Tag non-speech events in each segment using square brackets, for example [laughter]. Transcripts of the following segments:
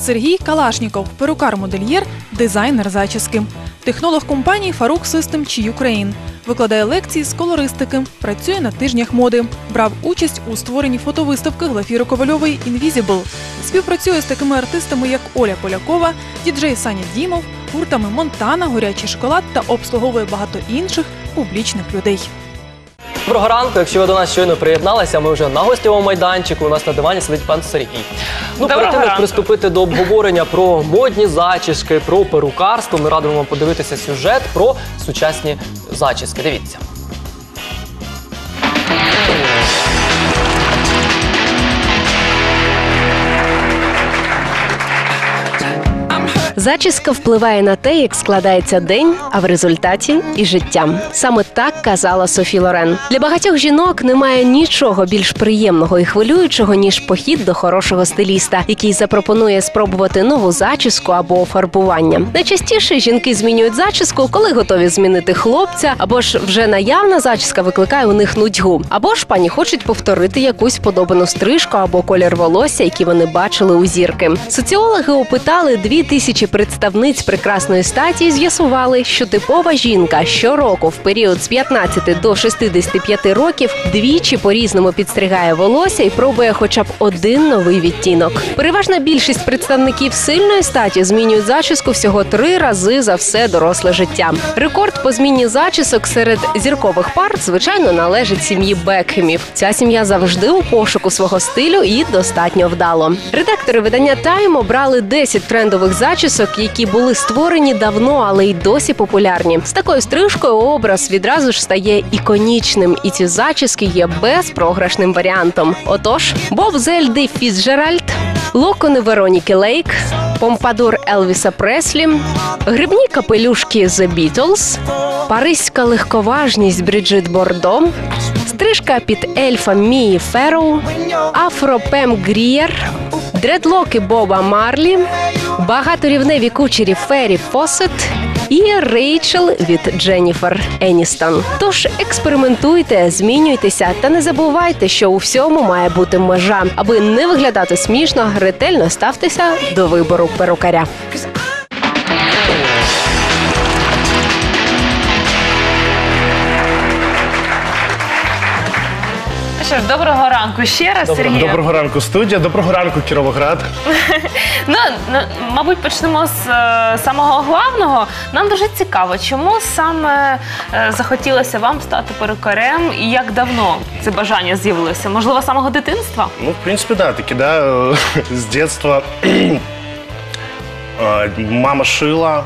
Сергій Калашніков, перукар-модельєр, дизайнер зачіски. Технолог компанії Farouk System Chi Ukraine. Викладає лекції з колористики, працює на тижнях моди. Брав участь у створенні фотовиставки Глафіри Ковальової Invisible. Співпрацює з такими артистами, як Оля Полякова, діджей Саня Дімов, гуртами Монтана, Горячий шоколад та обслуговує багато інших публічних людей. Доброго ранку. Якщо ви до нас щойно приєдналися, ми вже на гостєвому майданчику. У нас на дивані сидить пан Сергій. Ну, перед тим, як приступити до обговорення про модні зачіски, про перукарство, ми радимо вам подивитися сюжет про сучасні зачіски. Дивіться. Зачіска впливає на те, як складається день, а в результаті і життя. Саме так казала Софі Лорен. Для багатьох жінок немає нічого більш приємного і хвилюючого ніж похід до хорошого стиліста, який запропонує спробувати нову зачіску або фарбування. Найчастіше жінки змінюють зачіску, коли готові змінити хлопця, або ж вже наявна зачіска викликає у них нудьгу, або ж пані хочуть повторити якусь подобану стрижку або колір волосся, які вони бачили у зірки. Соціологи опитали дві тисячі представниць прекрасної статі з'ясували, що типова жінка щороку в період з 15 до 65 років двічі по-різному підстригає волосся і пробує хоча б один новий відтінок. Переважна більшість представників сильної статі змінюють зачіску всього три рази за все доросле життя. Рекорд по зміні зачісок серед зіркових пар, звичайно, належить сім'ї Бекхемів. Ця сім'я завжди у пошуку свого стилю і достатньо вдало. Редактори видання Time обрали 10 трендових зачісок, які були створені давно, але й досі популярні. З такою стрижкою образ відразу ж стає іконічним, і ці зачіски є безпрограшним варіантом. Отож, Боб Зельди Фіцджеральд, локони Вероніки Лейк, помпадур Елвіса Преслі, грибні капелюшки The Beatles, паризька легковажність Бріджит Бордо, стрижка під ельфа Мії Ферроу, афро Пем Грієр, дредлоки Боба Марлі, багаторівневі кучері Фері Фосет і Рейчел від Дженніфер Еністон. Тож експериментуйте, змінюйтеся та не забувайте, що у всьому має бути межа. Аби не виглядати смішно, ретельно ставтеся до вибору перукаря. Що ж, доброго ранку ще раз, Доброго- Сергій. Доброго ранку, студія. Доброго ранку, Кіровоград. [laughs] Ну, ну, мабуть, почнемо з е, самого главного. Нам дуже цікаво, чому саме е, захотілося вам стати перукарем і як давно це бажання з'явилося? Можливо, з самого дитинства? Ну, в принципе, да, таки, да, э, с детства э, мама шила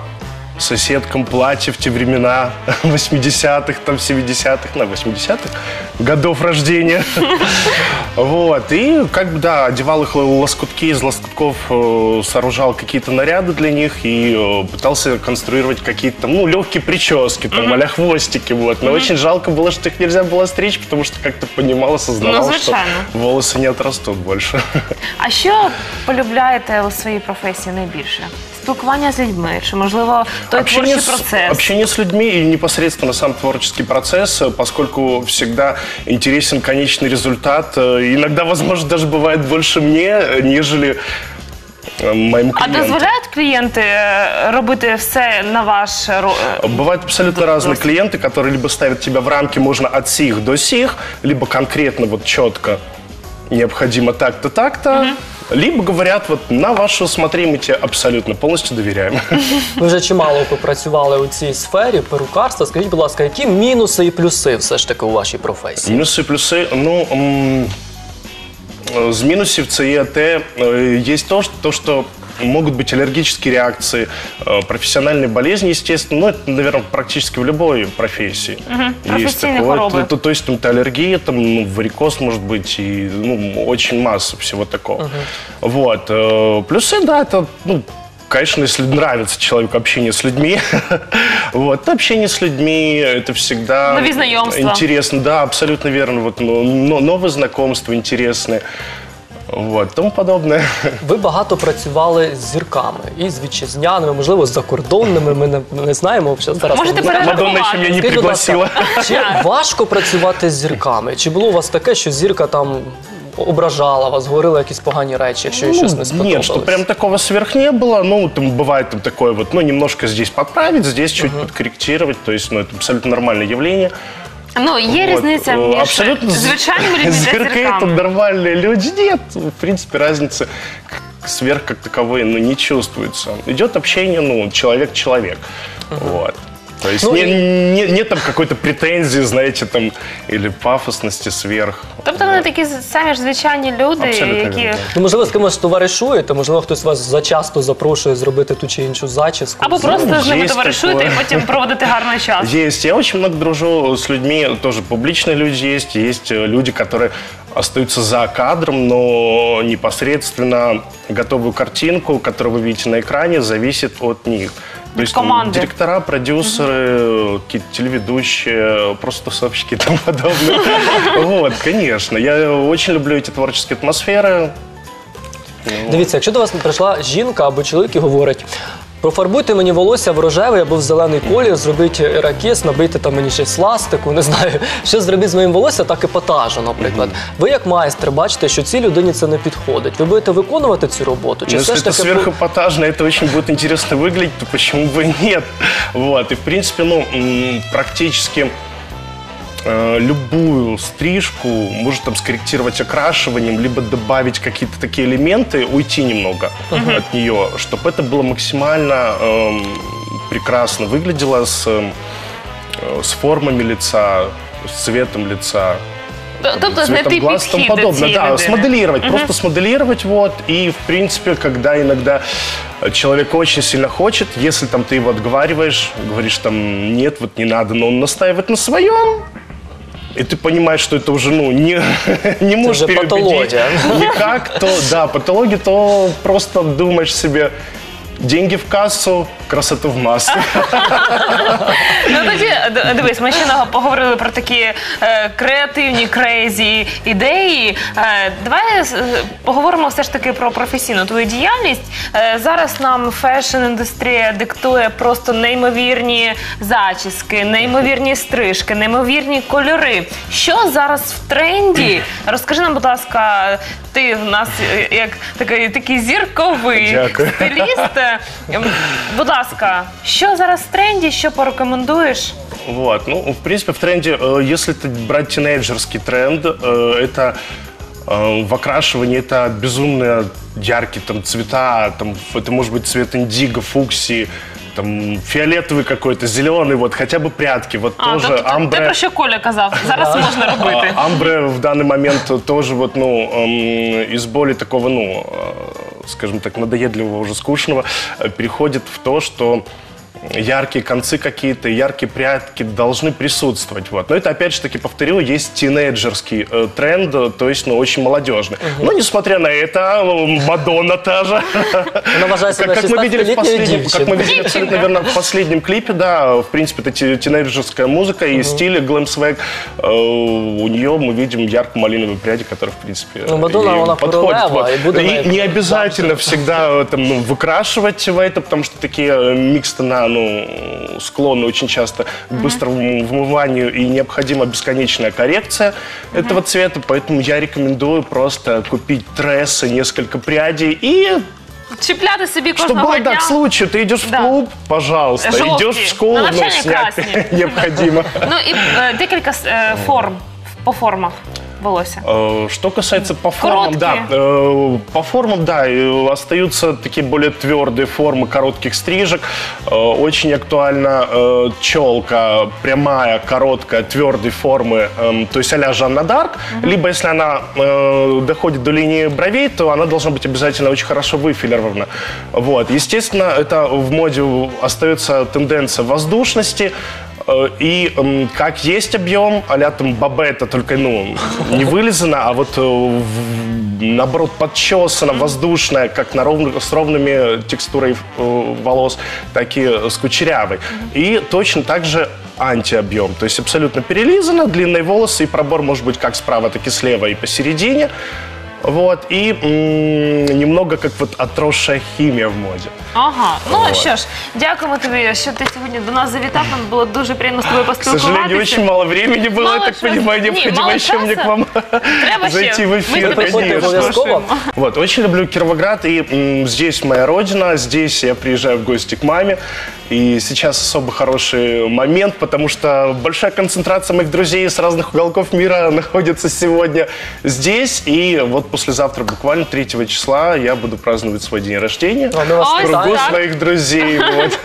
соседкам платье в те времена [laughs] 80-х, там 70-х, на 80-х годов рождения. [laughs] Вот, и как бы, да, одевал их в лоскутки, из лоскутков э, сооружал какие-то наряды для них и э, пытался конструировать какие-то, там, ну, легкие прически, там, а хвостики, вот. Но очень жалко было, что их нельзя было стричь, потому что как-то понимал, осознавал, Ну, что звичайно. волосы не отрастут больше. [laughs] А що полюбляєте у своїй професії найбільше? Спілкування з людьми, чи можливо той творчий с, процес? общение с людьми и непосредственно сам творческий процесс, э, поскольку всегда интересен конечный результат. э, Иногда, возможно, даже бывает больше мне, э, нежели э, моим А клиентам. дозволяють клієнти е, робити все на ваш Бывают абсолютно разные клиенты, которые либо ставят тебя в рамки, можно от сих до сих, либо конкретно вот четко необходимо так-то, так-то, либо говорят вот на ваше усмотрение мы тебе абсолютно полностью доверяем. [laughs] Ви вже чимало попрацювали у цій сфері перукарства. Скажіть, будь ласка, які мінуси і плюси все ж таки у вашій професії? Минусы и плюсы. Ну, м, э, з минусів це є те, э, есть то, что, то, что могут быть аллергические реакции, э, профессиональные болезни, естественно. Ну, это, наверное, практически в любой профессии. Есть профессийные такое. хоробы. То, то, то есть, там, это аллергия, там, ну, варикоз может быть, и ну, очень масса всего такого. Вот. э, Плюсы, да, это, ну, Конечно, если нравится человеку общение с людьми, [laughs] вот, то общение с людьми это всегда интересно, да, абсолютно верно. Вот, ну, но- новые знакомства интересные, вот, тому подобное. Ви багато працювали з зірками і з вітчизняними, можливо, з закордонними. Ми не, не знаємо. Що зараз Можете не знаємо. перерахувати. Мадонна ще мене не Скажіть, будь ласка, пригласила. Чи важко працювати з зірками? Чи було у вас таке, що зірка там ображала вас, говорила якісь погані речі, якщо їй щось не Ну, сподобалось? Нет, что прям такого сверх не было. Ну, там бывает там такое вот, ну, немножко здесь подправить, здесь чуть подкорректировать. То есть, ну, это абсолютно нормальное явление. Ну, є Вот, різниця э, між абсолютно з- звичайними людьми та Зверхи это зірками. нормальные люди. Нет, в принципе, разницы к- сверх как таковой ну, не чувствуется. Идет общение, ну, человек-человек. Вот. То есть Ну не- и- не- нет там какой-то претензии, знаете, там, или пафосности сверх. Тобто вони такі самі ж звичайні люди, Абсолютно які вірно. Ну, можливо, з кимось товаришуєте, можливо, хтось вас зачасто запрошує зробити ту чи іншу зачіску. або просто з ними є товаришуєте і таке. потім проводити гарний [laughs] час. Есть. Я очень много дружу с людьми, тоже публичные люди есть. Есть э, люди, которые остаются за кадром, но непосредственно готовую картинку, которую вы видите на экране, зависит от них. То есть там, команды. директора, продюсеры, какие-то телеведущие, просто тусовщики и тому подобное. Вот, [laughs] конечно. Я очень люблю эти творческие атмосферы. Дивіться, якщо до вас прийшла жінка або чоловік і говорить. Профарбуйте мені волосся в рожевий або в зелений колір, зробіть ракіс, набийте там мені ще сластику, не знаю, що зробіть з моїм волоссям так епатажу, наприклад. Ви як майстер бачите, що цій людині це не підходить. Ви будете виконувати цю роботу? Чи Но все если ж это таки сверхэпатажно, это очень будет интересно выглядеть, то почему бы и нет? Вот. И, в принципе, ну, м, практически э, любую стрижку можно там скорректировать окрашиванием, либо добавить какие-то такие элементы, уйти немного от нее, чтобы это было максимально эм, прекрасно выглядело с, эм, э, с формами лица, с цветом лица Тобто знайти цветом глаз и тому підхід до подобное. цієї Да, людини. смоделировать, просто смоделировать, вот. И, в принципе, когда иногда человек очень сильно хочет, если там ты его отговариваешь, говоришь там, нет, вот не надо, но он настаивает на своем, и ты понимаешь, что это уже, ну, не, [laughs] не можешь уже переубедить патология. никак, то, да, патология, то просто думаешь себе, деньги в кассу, красоту в массу. [laughs] Ну тоді д- дивись, ми ще поговорили про такі е, креативні крейзі ідеї. Е, давай е, поговоримо все ж таки про професійну твою діяльність. Е, зараз нам фешн-індустрія диктує просто неймовірні зачіски, неймовірні стрижки, неймовірні кольори. Що зараз в тренді? Розкажи нам, будь ласка, ти в нас е, як такий, такий зірковий Дякую. стиліст. Е, м, Будь ласка, що зараз в тренді, що порекомендуєш? Вот, ну, в принципе, в тренде, э, если это брать тинейджерский тренд, э, это э, в окрашивании это безумно яркие там цвета, там это может быть цвет индиго, фуксии, там фиолетовый какой-то, зеленый, вот хотя бы прятки, вот А, тоже тобто те, амбре. про що Коля казав, зараз можна робити. А, Амбре в данный момент тоже вот, ну, эм, из более такого, ну, э, скажем так, надоедливого, уже скучного, э, переходит в то, что яркие концы какие-то, яркие прятки должны присутствовать. Вот. Но это, опять же таки, повторю, есть тинейджерский э, тренд, э, то есть, ну, очень молодежный. Но, несмотря на это, э, Мадонна та же. [laughs] вона вважає Как, себе как мы видели в 16-літньою последнем, как мы дівчиною? видели абсолютно верно в последнем клипе, да, в принципе, это ти- тинейджерская музыка и стиль глэм свэг. Э, У нее мы видим ярко-малиновые пряди, которые, в принципе, Ну, Мадонна, ей она подходят. королева, и буду на И это не обязательно всегда э, там, ну, выкрашивать в это, потому что такие э, микстона, ну, склонны очень часто к быстрому вымыванию и необходима бесконечная коррекция этого цвета, поэтому я рекомендую просто купить трессы, несколько прядей и Чіпляти собі чтобы кожного было, да, дня. к случаю, ты идешь Да. в клуб, пожалуйста, Желтые. идешь в школу, На ну, навчание снять красные. [laughs] необходимо. Ну і е, декілька е, форм по формах волосся. Э, Что касается по формам, Короткие. да, э, по формам, да, остаются такие более твердые формы коротких стрижек. Э, Очень актуальна челка прямая, короткая, твердой формы, эм, то есть а-ля Жанна Дарк. Либо если она доходит до линии бровей, то она должна быть обязательно очень хорошо выфилирована. Вот. Естественно, это в моде остается тенденция воздушности. Э, И как есть объем, а там бабета, только ну, не вылизана, а вот э, наоборот подчесана, воздушная, как на ровно- с ровными текстурой э, волос, так и с кучерявой. И точно так же антиобъем, то есть абсолютно перелизано, длинные волосы и пробор может быть как справа, так и слева и посередине. Вот, и м, немного как вот отросшая химия в моде. Ага, ну Вот. що ж, дякуємо тобі, що ти сьогодні до нас завітав. Нам було дуже приємно з тобою К поспілкуватися. сожалению, очень мало времени было, Мало я так чего. понимаю, Не, необходимо мало еще мне к часа. вам Треба ще. зайти в Ми эфир, тебе Приходьте ще обов'язково. запрошуємо. Вот, очень люблю Кировоград, и м, здесь моя родина, здесь я приезжаю в гости к маме. И сейчас особо хороший момент, потому что большая концентрация моих друзей с разных уголков мира [laughs] находится сегодня здесь. И вот послезавтра, буквально 3 числа, я буду праздновать свой день рождения. А ми вас Ой, В кругу так. своих друзей. [laughs] вот.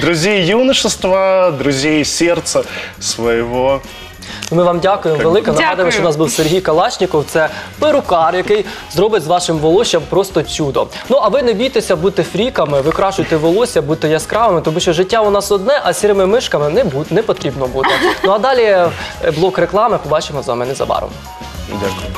Друзей юношества, друзей сердца своего. Ми вам дякуємо велике. Нагадуємо, Дякую. що у нас був Сергій Калашніков. Це перукар, який зробить з вашим волоссям просто чудо. Ну а ви не бійтеся бути фріками, викрашуйте волосся, будьте яскравими, тому що життя у нас одне, а сірими мишками не, бу- не потрібно бути. Ну а далі е, блок реклами побачимо з вами незабаром. Дякую.